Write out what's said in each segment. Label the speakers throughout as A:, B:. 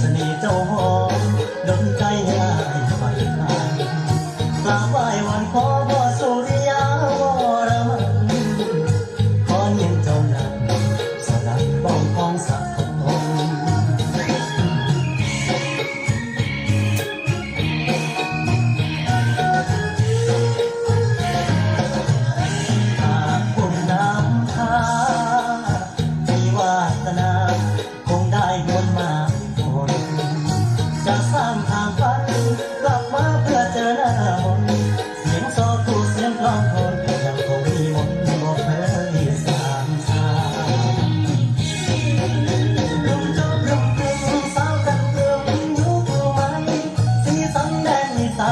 A: เสน่ห์เจ้าหมดนใจให้ายไปไกลกราบไหว้วันขอพ่อสุริ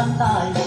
A: I'm fine.